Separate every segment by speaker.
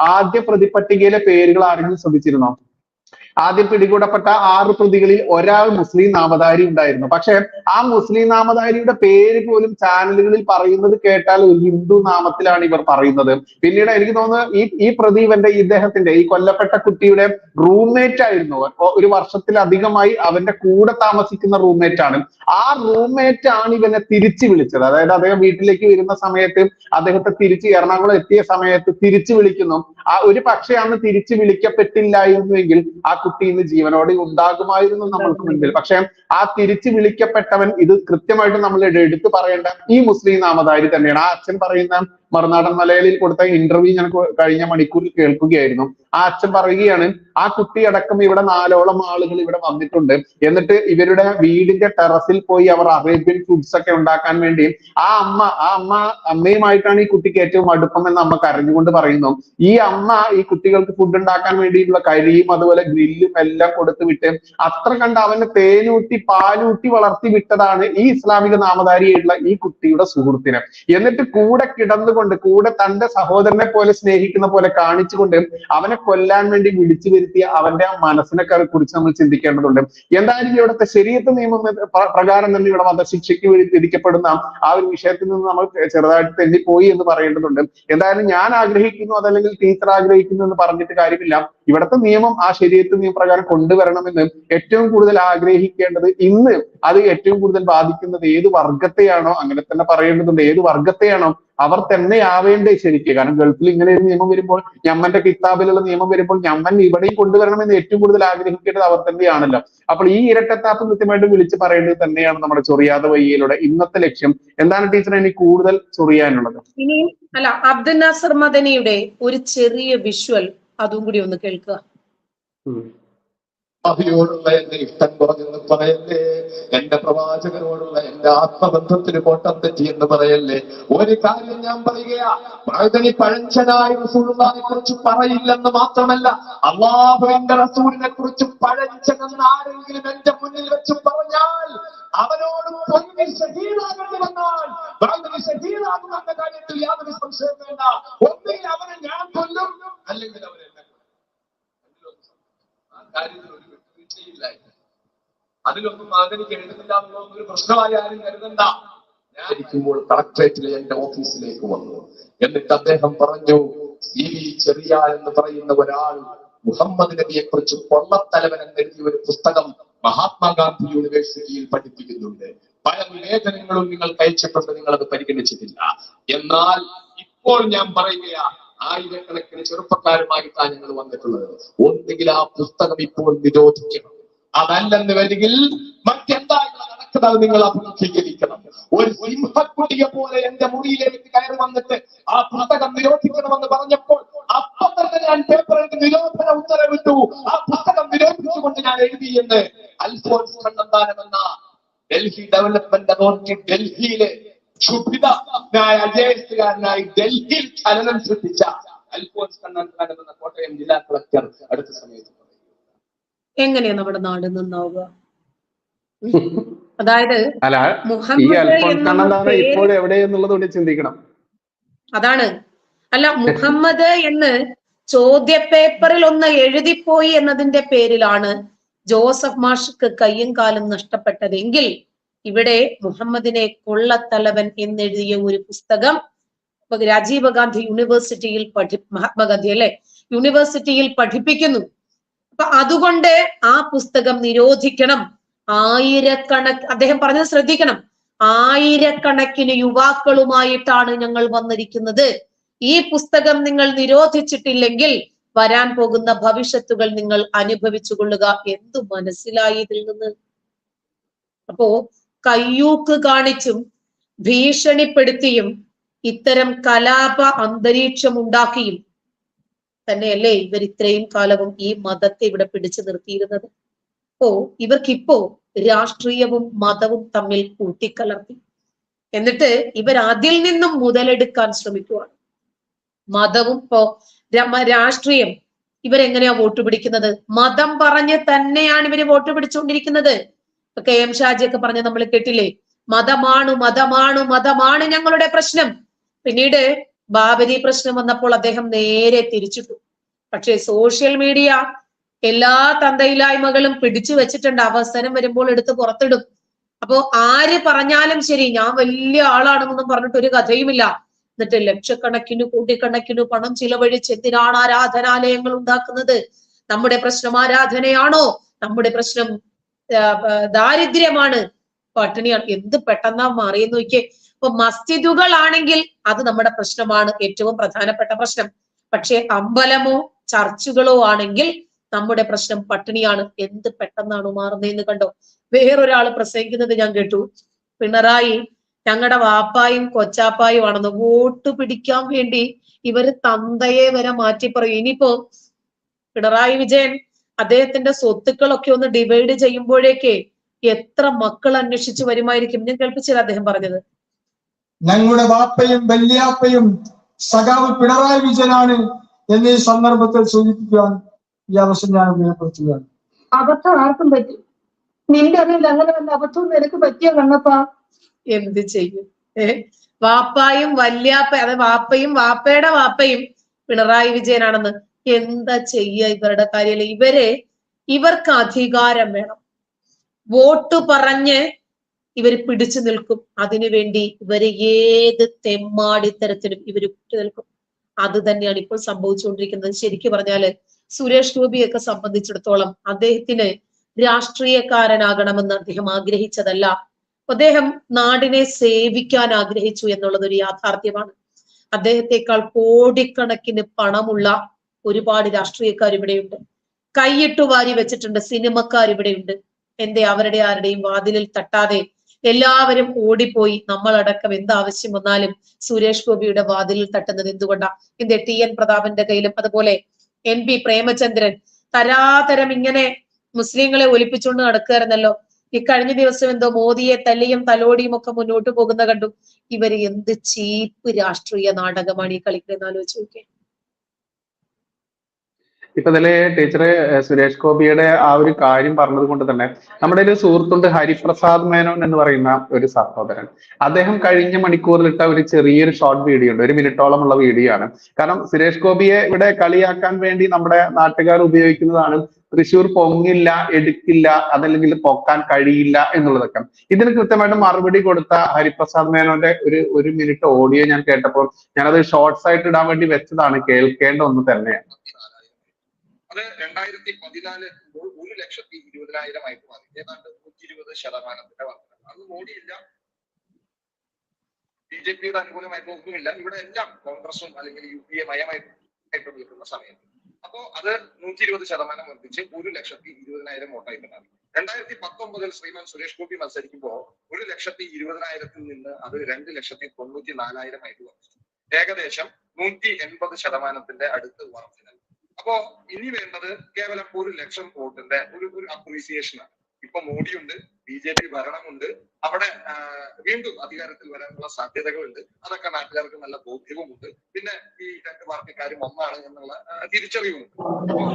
Speaker 1: ആദ്യ പ്രതിപട്ടികയിലെ പേരുകൾ ആരെങ്കിലും ശ്രദ്ധിച്ചിരുന്നോ? ആദ്യം പിടികൂടപ്പെട്ട ആറ് പ്രതികളിൽ ഒരാൾ മുസ്ലിം നാമധാരി ഉണ്ടായിരുന്നു. പക്ഷെ ആ മുസ്ലിം നാമധാരിയുടെ പേര് പോലും ചാനലുകളിൽ പറയുന്നത് കേട്ടാൽ ഒരു ഹിന്ദു നാമത്തിലാണ് ഇവർ പറയുന്നത്. പിന്നീട് എനിക്ക് തോന്നുന്നത് ഈ ഈ പ്രതി ഇദ്ദേഹത്തിന്റെ ഈ കൊല്ലപ്പെട്ട കുട്ടിയുടെ റൂംമേറ്റ് ആയിരുന്നു. ഒരു വർഷത്തിലധികമായി അവന്റെ കൂടെ താമസിക്കുന്ന റൂംമേറ്റ് ആണ്. ആ റൂംമേറ്റ് ആണ് ഇവനെ തിരിച്ചു വിളിച്ചത്. അതായത് അദ്ദേഹം വീട്ടിലേക്ക് വരുന്ന സമയത്ത് അദ്ദേഹത്തെ തിരിച്ച് എറണാകുളം എത്തിയ സമയത്ത് തിരിച്ചു വിളിക്കുന്നു. ആ ഒരു പക്ഷേ അന്ന് തിരിച്ചു വിളിക്കപ്പെട്ടില്ലായിരുന്നുവെങ്കിൽ ആ കുട്ടി ഇന്ന് ജീവനോടെ ഉണ്ടാകുമായിരുന്നു നമ്മൾക്ക് മുൻപിൽ. പക്ഷേ ആ തിരിച്ചു വിളിക്കപ്പെട്ടവൻ ഇത് കൃത്യമായിട്ട് നമ്മൾ എടുത്തു പറയേണ്ട ഈ മുസ്ലിം നാമധാരി തന്നെയാണ്. ആ അച്ഛൻ പറയുന്ന മറുനാടൻ മലയാളിയിൽ കൊടുത്ത ഇന്റർവ്യൂ ഞാൻ കഴിഞ്ഞ മണിക്കൂറിൽ കേൾക്കുകയായിരുന്നു. ആ അച്ഛൻ പറയുകയാണ് ആ കുട്ടി അടക്കം ഇവിടെ നാലോളം ആളുകൾ ഇവിടെ വന്നിട്ടുണ്ട്. എന്നിട്ട് ഇവരുടെ വീടിന്റെ ടെറസിൽ പോയി അവർ അറേബ്യൻ ഫുഡ്സ് ഒക്കെ ഉണ്ടാക്കാൻ വേണ്ടി ആ അമ്മ ആ അമ്മ അമ്മയുമായിട്ടാണ് ഈ കുട്ടിക്ക് ഏറ്റവും അടുപ്പം എന്ന് അമ്മ കരഞ്ഞുകൊണ്ട് പറയുന്നു. ഈ അമ്മ ഈ കുട്ടികൾക്ക് ഫുഡ് ഉണ്ടാക്കാൻ വേണ്ടിയിട്ടുള്ള കരിയും അതുപോലെ ഗ്രില്ലും എല്ലാം കൊടുത്തു വിട്ട് അത്ര കണ്ട് അവനെ തേനൂട്ടി പാലൂട്ടി വളർത്തി വിട്ടതാണ് ഈ ഇസ്ലാമിക നാമധാരിയായിട്ടുള്ള ഈ കുട്ടിയുടെ സുഹൃത്തിനെ. എന്നിട്ട് കൂടെ കിടന്നുകൊണ്ട് കൂടെ തന്റെ സഹോദരനെ പോലെ സ്നേഹിക്കുന്ന പോലെ കാണിച്ചുകൊണ്ട് അവനെ കൊല്ലാൻ വേണ്ടി വിളിച്ചു വരുത്തിയ അവന്റെ ആ മനസ്സിനെ കുറിച്ച് നമ്മൾ ചിന്തിക്കേണ്ടതുണ്ട്. എന്തായാലും ഇവിടുത്തെ ശരീരത്തെ നിയമം പ്ര- പ്രകാരം തന്നെ ഇവിടെ വധശിക്ഷയ്ക്ക് വിധിക്കപ്പെടുന്ന ആ ഒരു വിഷയത്തിൽ നിന്ന് നമ്മൾ ചെറുതായിട്ട് തെന്നിപ്പോയി എന്ന് പറയേണ്ടതുണ്ട്. എന്തായാലും ഞാൻ ആഗ്രഹിക്കുന്നു അതല്ലെങ്കിൽ ടീച്ചർ ആഗ്രഹിക്കുന്നു എന്ന് പറഞ്ഞിട്ട് കാര്യമില്ല. ഇവിടുത്തെ നിയമം ആ ശരീരത്തെ നിയമപ്രകാരം കൊണ്ടുവരണമെന്ന് ഏറ്റവും കൂടുതൽ ആഗ്രഹിക്കേണ്ടത് ഇന്ന് അത് ഏറ്റവും കൂടുതൽ ബാധിക്കുന്നത് ഏത് വർഗത്തെയാണോ അങ്ങനെ തന്നെ പറയേണ്ടതുണ്ട്. ഏത് വർഗത്തെയാണോ അവർ തന്നെ ആവേണ്ടേ ശരിക്ക്. കാരണം ഗൾഫിൽ ഇങ്ങനെ ഒരു നിയമം വരുമ്പോൾ ഞമ്മന്റെ കിതാബിലുള്ള നിയമം വരുമ്പോൾ ഞമ്മൻ ഇവിടെയും കൊണ്ടുവരണമെന്ന് ഏറ്റവും കൂടുതൽ ആഗ്രഹിക്കേണ്ടത് അവർ തന്നെയാണല്ലോ. അപ്പോൾ ഈ ഇരട്ടത്താപ്പ് കൃത്യമായിട്ട് വിളിച്ചു പറയേണ്ടത് തന്നെയാണ് നമ്മുടെ ചൊറിയാതെ വയ്യയിലൂടെ. ഇന്നത്തെ ലക്ഷ്യം. എന്താണ് ടീച്ചർ ഇനി കൂടുതൽ ചൊറിയാനുള്ളത്?
Speaker 2: ഇനിയും അല്ല അബ്ദുൽ നാസർ മദനിയുടെ ഒരു ചെറിയ വിഷ്വൽ അതും കൂടി ഒന്ന് കേൾക്കുക.
Speaker 3: അഭിയോടുള്ള എന്റെ ഇഷ്ടം കുറഞ്ഞെന്ന് പറയല്ലേ? എന്റെ പ്രവാചകനോടുള്ള എന്റെ ആത്മബന്ധത്തിന് കോട്ടം തെറ്റി എന്ന് പറയല്ലേ? ഒരു കാര്യം ഞാൻ പറയുകയാ പഴതനി പഴഞ്ചനായ റസൂലിനെ കുറിച്ച് പറയില്ലെന്ന് മാത്രമല്ല അള്ളാഹുവിന്റെ റസൂലിനെ കുറിച്ച് പഴഞ്ചനെന്ന് ആരെങ്കിലും എന്റെ മുന്നിൽ വെച്ച് പറഞ്ഞാൽ അവനോട് കാര്യത്തിൽ യാതൊരു സംശയം വേണ്ട ഒന്നിൽ അവനെ ഞാൻ കൊല്ലും അല്ലെങ്കിൽ. ആ കാര്യത്തിൽ ഒരു വിട്ടുവീഴ്ചയില്ലായിരുന്നു അതിലൊന്നും മകനിക്ക് എഴുതുന്നില്ല എന്നുള്ളത് ഒരു പ്രശ്നമായി ആരും കരുതണ്ട ഞാൻ ഇരിക്കുമ്പോൾ എന്റെ ഓഫീസിലേക്ക് വന്നു. എന്നിട്ട് അദ്ദേഹം പറഞ്ഞു ചെറിയ എന്ന് പറയുന്ന ഒരാൾ മുഹമ്മദ് നബിയെ കുറിച്ച് കൊള്ളത്തലവൻ എന്നെഴുതിയ ഒരു പുസ്തകം മഹാത്മാഗാന്ധി യൂണിവേഴ്സിറ്റിയിൽ പഠിപ്പിക്കുന്നുണ്ട്. പല നിവേദനങ്ങളും നിങ്ങൾ കഴിച്ചിട്ടുണ്ട് നിങ്ങൾ അത് പരിഗണിച്ചിട്ടില്ല. എന്നാൽ ഇപ്പോൾ ഞാൻ പറയുകയാ ആയിരക്കണക്കിന് ചെറുപ്പക്കാരുമായിട്ടാണ് ഞങ്ങൾ വന്നിട്ടുള്ളത്. ഒന്നുകിൽ ആ പുസ്തകം ഇപ്പോൾ നിരോധിക്കണം. അതല്ലെന്ന് വരികിൽ മറ്റെന്തായാലും നടക്കുന്നത് നിങ്ങൾ അഭിമുഖീകരിക്കണം. ഒരു സിംഹക്കുട്ടിയെ പോലെ എന്റെ മുറിയിലേക്ക് കയറി വന്നിട്ട് ആ പുസ്തകം നിരോധിക്കണമെന്ന് പറഞ്ഞപ്പോൾ അപ്പം തന്നെ ഞാൻ പേപ്പറിൽ നിരോധന ഉത്തരവിട്ടു. ആ പുസ്തകം നിരോധിച്ചുകൊണ്ട് ഞാൻ എഴുതി എന്ന് അൽഫോൻസ് കണ്ണന്താനം എന്ന ഡൽഹി ഡെവലപ്മെന്റ് അതോറിറ്റി ഡൽഹിയിലെ ക്ഷുഭിതനായ ഐ ഡൽഹിയിൽ ചലനം സൃഷ്ടിച്ച അൽഫോൻസ് കണ്ണന്താനം എന്ന കോട്ടയം ജില്ലാ കളക്ടർ അടുത്ത സമയത്ത്.
Speaker 2: എങ്ങനെയാ നമ്മുടെ നാട് നന്നാവുക? അതായത്
Speaker 1: ഈ
Speaker 2: എന്നുള്ള
Speaker 1: കണ്ണന്താണ് ഇപ്പോൾ എവിടെയെന്നുള്ളത് ചിന്തിക്കണം.
Speaker 2: അതാണ്. അല്ല മുഹമ്മദ് എന്ന് ചോദ്യ ചോദ്യപേപ്പറിൽ ഒന്ന് എഴുതിപ്പോയി എന്നതിന്റെ പേരിലാണ് ജോസഫ് മാഷ്ക്ക് കയ്യും കാലും നഷ്ടപ്പെട്ടതെങ്കിൽ ഇവിടെ മുഹമ്മദിനെ കൊള്ളത്തലവൻ എന്നെഴുതിയ ഒരു പുസ്തകം രാജീവ് ഗാന്ധി യൂണിവേഴ്സിറ്റിയിൽ പഠി മഹാത്മാഗാന്ധി അല്ലെ? യൂണിവേഴ്സിറ്റിയിൽ പഠിപ്പിക്കുന്നു. അപ്പൊ അതുകൊണ്ട് ആ പുസ്തകം നിരോധിക്കണം. ആയിരക്കണക്ക് അദ്ദേഹം പറഞ്ഞത് ശ്രദ്ധിക്കണം. ആയിരക്കണക്കിന് യുവാക്കളുമായിട്ടാണ് ഞങ്ങൾ വന്നിരിക്കുന്നത്. ഈ പുസ്തകം നിങ്ങൾ നിരോധിച്ചിട്ടില്ലെങ്കിൽ വരാൻ പോകുന്ന ഭവിഷ്യത്തുകൾ നിങ്ങൾ അനുഭവിച്ചു കൊള്ളുക. എന്തു മനസ്സിലായി ഇതിൽ നിന്ന്? അപ്പോ കയ്യൂക്ക് കാണിച്ചും ഭീഷണിപ്പെടുത്തിയും ഇത്തരം കലാപ അന്തരീക്ഷം ഉണ്ടാക്കിയും തന്നെയല്ലേ ഇവർ ഇത്രയും കാലവും ഈ മതത്തെ ഇവിടെ പിടിച്ചു നിർത്തിയിരുന്നത്? ഓ ഇവർക്കിപ്പോ രാഷ്ട്രീയവും മതവും തമ്മിൽ കൂട്ടിക്കലർത്തി. എന്നിട്ട് ഇവർ അതിൽ നിന്നും മുതലെടുക്കാൻ ശ്രമിക്കുകയാണ് മതവും ഇപ്പോ രാഷ്ട്രീയം ഇവരെങ്ങനെയാ വോട്ട് പിടിക്കുന്നത്? മതം പറഞ്ഞ് തന്നെയാണ് ഇവർ വോട്ട് പിടിച്ചുകൊണ്ടിരിക്കുന്നത് കെ എം ഷാജിയൊക്കെ പറഞ്ഞ നമ്മൾ കേട്ടില്ലേ? മതമാണ് മതമാണ് മതമാണ് ഞങ്ങളുടെ പ്രശ്നം. പിന്നീട് ബാബരി പ്രശ്നം വന്നപ്പോൾ അദ്ദേഹം നേരെ തിരിച്ചിട്ടു പക്ഷേ സോഷ്യൽ മീഡിയ എല്ലാ തന്തയില്ലായ്മകളും പിടിച്ചു വെച്ചിട്ടുണ്ട്. അവസരം വരുമ്പോൾ എടുത്ത് പുറത്തിടും. അപ്പോ ആര് പറഞ്ഞാലും ശരി ഞാൻ വലിയ ആളാണെന്നൊന്നും പറഞ്ഞിട്ട് ഒരു കഥയുമില്ല. എന്നിട്ട് ലക്ഷക്കണക്കിന് കോടിക്കണക്കിന് പണം ചിലവഴിച്ച് എന്തിനാണ് ആരാധനാലയങ്ങൾ ഉണ്ടാക്കുന്നത്? നമ്മുടെ പ്രശ്നം ആരാധനയാണോ? നമ്മുടെ പ്രശ്നം ദാരിദ്ര്യമാണ്. പട്ടിണിയാണ് എന്ത് പെട്ടെന്നാ മാറിയെന്ന് നോക്കിയേ. ഇപ്പൊ മസ്ജിദുകളാണെങ്കിൽ അത് നമ്മുടെ പ്രശ്നമാണ്. ഏറ്റവും പ്രധാനപ്പെട്ട പ്രശ്നം. പക്ഷേ അമ്പലമോ ചർച്ചുകളോ ആണെങ്കിൽ നമ്മുടെ പ്രശ്നം പട്ടിണിയാണ്. എന്ത് പെട്ടെന്നാണ് മാറുന്നതെന്ന് കണ്ടോ. വേറൊരാൾ പ്രസംഗിക്കുന്നത് ഞാൻ കേട്ടു. പിണറായി ഞങ്ങളുടെ വാപ്പായും കൊച്ചാപ്പായും ആണെന്ന് വോട്ട് പിടിക്കാൻ വേണ്ടി ഇവർ തന്തയെ വരെ മാറ്റി പറയും. ഇനിയിപ്പോ പിണറായി വിജയൻ അദ്ദേഹത്തിന്റെ സ്വത്തുക്കളൊക്കെ ഒന്ന് ഡിവൈഡ് ചെയ്യുമ്പോഴേക്കെ എത്ര മക്കൾ അന്വേഷിച്ചു വരുമായിരിക്കും? ഞാൻ കേൾപ്പിച്ചില്ല അദ്ദേഹം പറഞ്ഞത്.
Speaker 4: ഞങ്ങളുടെ വാപ്പയും വല്യാപ്പയും സഖാവ് പിണറായി വിജയനാണ് എന്നീ സന്ദർഭത്തിൽ സൂചിപ്പിക്കാൻ ഈ അവസരം ഞാൻ ഉപയോഗപ്പെടുത്തുകയാണ്.
Speaker 5: അബദ്ധം ആർക്കും പറ്റും. നിന്റെ അറിവിൽ അങ്ങനെ വന്ന അബദ്ധവും നിനക്ക് പറ്റിയ കണ്ണപ്പാ?
Speaker 2: എന്ത് ചെയ്യും? ഏ? വാപ്പായും വല്യാപ്പ അതായത് വാപ്പയും വാപ്പയുടെ വാപ്പയും പിണറായി വിജയനാണെന്ന് എന്താ ചെയ്യ ഇവരുടെ കാര്യം ഇവരെ ഇവർക്ക് അധികാരം വേണം. വോട്ട് പറഞ്ഞ് ഇവർ പിടിച്ചു നിൽക്കും. അതിനുവേണ്ടി ഇവർ ഏത് തെമ്മാടിത്തരത്തിലും ഇവർ പിടിച്ചു നിൽക്കും. അത് തന്നെയാണ് ഇപ്പോൾ സംഭവിച്ചുകൊണ്ടിരിക്കുന്നത്. ശരിക്കും പറഞ്ഞാൽ സുരേഷ് ഗോപിയൊക്കെ സംബന്ധിച്ചിടത്തോളം അദ്ദേഹത്തിന് രാഷ്ട്രീയക്കാരനാകണമെന്ന് അദ്ദേഹം ആഗ്രഹിച്ചതല്ല. അദ്ദേഹം നാടിനെ സേവിക്കാൻ ആഗ്രഹിച്ചു എന്നുള്ളത് ഒരു യാഥാർത്ഥ്യമാണ്. അദ്ദേഹത്തെക്കാൾ കോടിക്കണക്കിന് പണമുള്ള ഒരുപാട് രാഷ്ട്രീയക്കാർ ഇവിടെയുണ്ട് കൈയിട്ടു വാരി വെച്ചിട്ടുണ്ട് സിനിമക്കാർ ഇവിടെയുണ്ട് എന്തേ അവരുടെ ആരുടെയും വാതിലിൽ തട്ടാതെ എല്ലാവരും ഓടിപ്പോയി നമ്മളടക്കം എന്ത് ആവശ്യം വന്നാലും സുരേഷ് ഗോപിയുടെ വാതിലിൽ തട്ടുന്നത് എന്തുകൊണ്ടാണ് എന്തേ ടി എൻ പ്രതാപന്റെ കയ്യിലും അതുപോലെ എൻ പി പ്രേമചന്ദ്രൻ തരാതരം ഇങ്ങനെ മുസ്ലിങ്ങളെ ഒലിപ്പിച്ചുകൊണ്ട് നടക്കുകയായിരുന്നല്ലോ. ഈ കഴിഞ്ഞ ദിവസം എന്തോ മോദിയെ തല്ലിയും തലോടിയും ഒക്കെ മുന്നോട്ട് പോകുന്ന കണ്ടു. ഇവർ എന്ത് ചീപ്പ് രാഷ്ട്രീയ നാടകമാണ് ഈ കളിക്കുന്നത് ആലോചിച്ച് നോക്കിയേ.
Speaker 1: ഇപ്പൊ ഇതിലെ ടീച്ചറ് സുരേഷ് ഗോപിയുടെ ആ ഒരു കാര്യം പറഞ്ഞത് കൊണ്ട് തന്നെ നമ്മുടെ ഒരു സുഹൃത്തുണ്ട് ഹരിപ്രസാദ് മേനോൻ എന്ന് പറയുന്ന ഒരു സഹോദരൻ. അദ്ദേഹം കഴിഞ്ഞ മണിക്കൂറിൽ ഇട്ട ഒരു ചെറിയൊരു ഷോർട്ട് വീഡിയോ ഉണ്ട്. ഒരു മിനിറ്റോളം ഉള്ള വീഡിയോ ആണ്. കാരണം സുരേഷ് ഗോപിയെ ഇവിടെ കളിയാക്കാൻ വേണ്ടി നമ്മുടെ നാട്ടുകാർ ഉപയോഗിക്കുന്നതാണ് തൃശ്ശൂർ പൊങ്ങില്ല എടുക്കില്ല അതല്ലെങ്കിൽ പൊക്കാൻ കഴിയില്ല എന്നുള്ളതൊക്കെ. ഇതിന് കൃത്യമായിട്ട് മറുപടി കൊടുത്ത ഹരിപ്രസാദ് മേനോന്റെ ഒരു ഒരു മിനിറ്റ് ഓഡിയോ ഞാൻ കേട്ടപ്പോൾ ഞാനത് ഷോർട്സ് ആയിട്ട് ഇടാൻ വേണ്ടി വെച്ചതാണ്. കേൾക്കേണ്ട ഒന്ന് തന്നെയാണ്.
Speaker 6: അത് രണ്ടായിരത്തി പതിനാല് എത്തുമ്പോൾ ഒരു ലക്ഷത്തി ഇരുപതിനായിരമായിട്ട് മാറി. ഏതാണ്ട് നൂറ്റി ഇരുപത് ശതമാനത്തിന്റെ വർദ്ധന അത് മോഡിയില്ല ബി ജെ പിയുടെ അനുകൂലമായിട്ട് ഒന്നുമില്ല ഇവിടെ എല്ലാം കോൺഗ്രസും അല്ലെങ്കിൽ യു പി എ മയമായിട്ട് നിൽക്കുന്ന സമയത്ത് അപ്പോ അത് നൂറ്റി ഇരുപത് ശതമാനം വർദ്ധിച്ച് ഒരു ലക്ഷത്തി ഇരുപതിനായിരം വോട്ടായിട്ട് മാറി. രണ്ടായിരത്തി പത്തൊമ്പതിൽ ശ്രീമാൻ സുരേഷ് ഗോപി മത്സരിക്കുമ്പോൾ ഒരു ലക്ഷത്തി ഇരുപതിനായിരത്തിൽ നിന്ന് അത് രണ്ട് ലക്ഷത്തി തൊണ്ണൂറ്റി നാലായിരമായിട്ട് വർദ്ധിച്ചു. ഏകദേശം നൂറ്റി എൺപത് ശതമാനത്തിന്റെ അടുത്ത് വർധന അപ്പോ ഇനി വേണ്ടത് കേവലം ഒരു ലക്ഷം വോട്ടിന്റെ ഒരു ഒരു അപ്രീസിയേഷൻ ആണ്. ഇപ്പൊ മോഡിയുണ്ട് ബി ജെ പി ഭരണമുണ്ട് അവിടെ വീണ്ടും അധികാരത്തിൽ വരാനുള്ള സാധ്യതകളുണ്ട്. അതൊക്കെ നാട്ടുകാർക്ക് നല്ല ബോധ്യവുമുണ്ട്. പിന്നെ ഈ രണ്ട് പാർട്ടിക്കാരും ഒന്നാണ് എന്നുള്ള തിരിച്ചറിവുമുണ്ട്.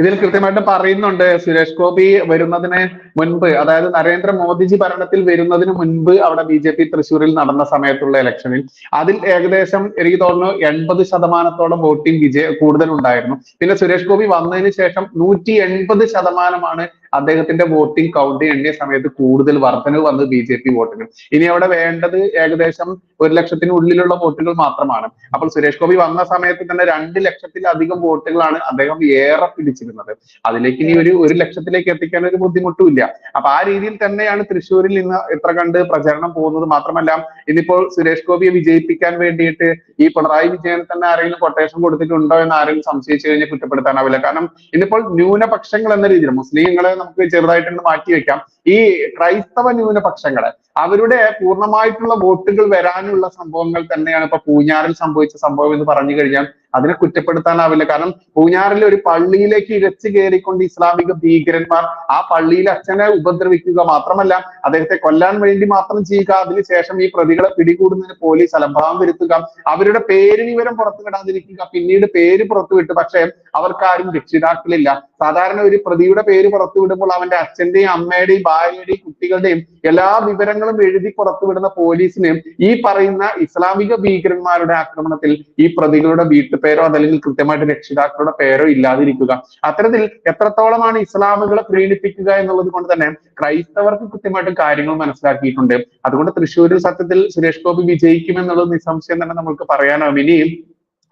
Speaker 1: ഇതിൽ കൃത്യമായിട്ട് പറയുന്നുണ്ട് സുരേഷ് ഗോപി വരുന്നതിന് മുൻപ് അതായത് നരേന്ദ്ര മോദിജി ഭരണത്തിൽ വരുന്നതിന് മുൻപ് അവിടെ ബി ജെ പി തൃശ്ശൂരിൽ നടന്ന സമയത്തുള്ള ഇലക്ഷനിൽ. അതിൽ ഏകദേശം എനിക്ക് തോന്നുന്നു എൺപത് ശതമാനത്തോളം വോട്ടിംഗ് വിജയ കൂടുതൽ ഉണ്ടായിരുന്നു പിന്നെ സുരേഷ് ഗോപി വന്നതിന് ശേഷം നൂറ്റി എൺപത് ശതമാനമാണ് അദ്ദേഹത്തിന്റെ വോട്ടിംഗ് കൗണ്ട് എണ്ണിയ സമയത്ത് കൂടുതൽ വർധനവ് വന്നത് ബി ജെ പി വോട്ടിന് ഇനി അവിടെ വേണ്ടത് ഏകദേശം ഒരു ലക്ഷത്തിനുള്ളിലുള്ള വോട്ടുകൾ മാത്രമാണ്. അപ്പോൾ സുരേഷ് ഗോപി വന്ന സമയത്ത് തന്നെ രണ്ട് ലക്ഷത്തിലധികം വോട്ടുകളാണ് അദ്ദേഹം ഏറെ പിടിച്ചിരുന്നത്. അതിലേക്ക് ഇനി ഒരു ഒരു ലക്ഷത്തിലേക്ക് എത്തിക്കാൻ ഒരു ബുദ്ധിമുട്ടുമില്ല അപ്പൊ ആ രീതിയിൽ തന്നെയാണ് തൃശ്ശൂരിൽ ഇന്ന് ഇത്ര കണ്ട് പ്രചരണം പോകുന്നത് മാത്രമല്ല ഇന്നിപ്പോൾ സുരേഷ് ഗോപിയെ വിജയിപ്പിക്കാൻ വേണ്ടിയിട്ട് ഈ പിണറായി വിജയൻ തന്നെ ആരെങ്കിലും കൊട്ടേഷൻ കൊടുത്തിട്ടുണ്ടോ എന്ന് ആരെങ്കിലും സംശയിച്ചു കഴിഞ്ഞാൽ കുറ്റപ്പെടുത്താനാവില്ല. കാരണം ഇന്നിപ്പോൾ ന്യൂനപക്ഷങ്ങൾ എന്ന രീതിയിൽ മുസ്ലിങ്ങളെ നമുക്ക് ചെറുതായിട്ടൊന്ന് മാറ്റി വെക്കാം ഈ ക്രൈസ്തവ ന്യൂനപക്ഷങ്ങളെ അവരുടെ പൂർണമായിട്ടുള്ള വോട്ടുകൾ വരാനുള്ള സംഭവങ്ങൾ തന്നെയാണ് ഇപ്പൊ പൂഞ്ഞാറിൽ സംഭവിച്ച സംഭവം എന്ന് പറഞ്ഞു കഴിഞ്ഞാൽ അതിനെ കുറ്റപ്പെടുത്താനാവില്ല. കാരണം പൂഞ്ഞാറിലെ ഒരു പള്ളിയിലേക്ക് ഇഴച്ചു കയറിക്കൊണ്ട് ഇസ്ലാമിക ഭീകരന്മാർ ആ പള്ളിയിലെ അച്ഛനെ ഉപദ്രവിക്കുക മാത്രമല്ല അദ്ദേഹത്തെ കൊല്ലാൻ വേണ്ടി മാത്രം ചെയ്യുക അതിനുശേഷം ഈ പ്രതികളെ പിടികൂടുന്നതിന് പോലീസ് അലംഭാവം വരുത്തുക അവരുടെ പേര് വിവരം പുറത്തു വിടാതിരിക്കുക പിന്നീട് പേര് പുറത്തുവിട്ട് പക്ഷേ അവർക്കാരും രക്ഷിതാക്കളില്ല. സാധാരണ ഒരു പ്രതിയുടെ പേര് പുറത്തു വിടുമ്പോൾ അവന്റെ അച്ഛന്റെയും അമ്മയുടെയും ഭാര്യയുടെയും കുട്ടികളുടെയും എല്ലാ വിവരങ്ങളും എഴുതി പുറത്തുവിടുന്ന പോലീസിന് ഈ പറയുന്ന ഇസ്ലാമിക ഭീകരന്മാരുടെ ആക്രമണത്തിൽ ഈ പ്രതികളുടെ വീട്ടുപേരോ അതല്ലെങ്കിൽ കൃത്യമായിട്ട് രക്ഷിതാക്കളുടെ പേരോ ഇല്ലാതിരിക്കുക. അത്തരത്തിൽ എത്രത്തോളമാണ് ഇസ്ലാമുകളെ പ്രീണിപ്പിക്കുക എന്നുള്ളത് കൊണ്ട് തന്നെ ക്രൈസ്തവർക്ക് കൃത്യമായിട്ട് കാര്യങ്ങൾ മനസ്സിലാക്കിയിട്ടുണ്ട്. അതുകൊണ്ട് തൃശ്ശൂരിൽ സത്യത്തിൽ സുരേഷ് ഗോപി വിജയിക്കും എന്നുള്ളത് നിസ്സംശയം തന്നെ നമുക്ക് പറയാനാവും. ഇനിയും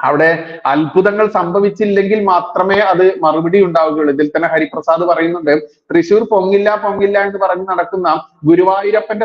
Speaker 1: അവിടെ അത്ഭുതങ്ങൾ സംഭവിച്ചില്ലെങ്കിൽ മാത്രമേ അത് മറുപടി ഉണ്ടാവുകയുള്ളൂ. ഇതിൽ തന്നെ ഹരിപ്രസാദ് പറയുന്നുണ്ട് തൃശൂർ പൊങ്ങില്ല പൊങ്ങില്ല എന്ന് പറഞ്ഞ് നടക്കുന്ന ഗുരുവായൂരപ്പന്റെ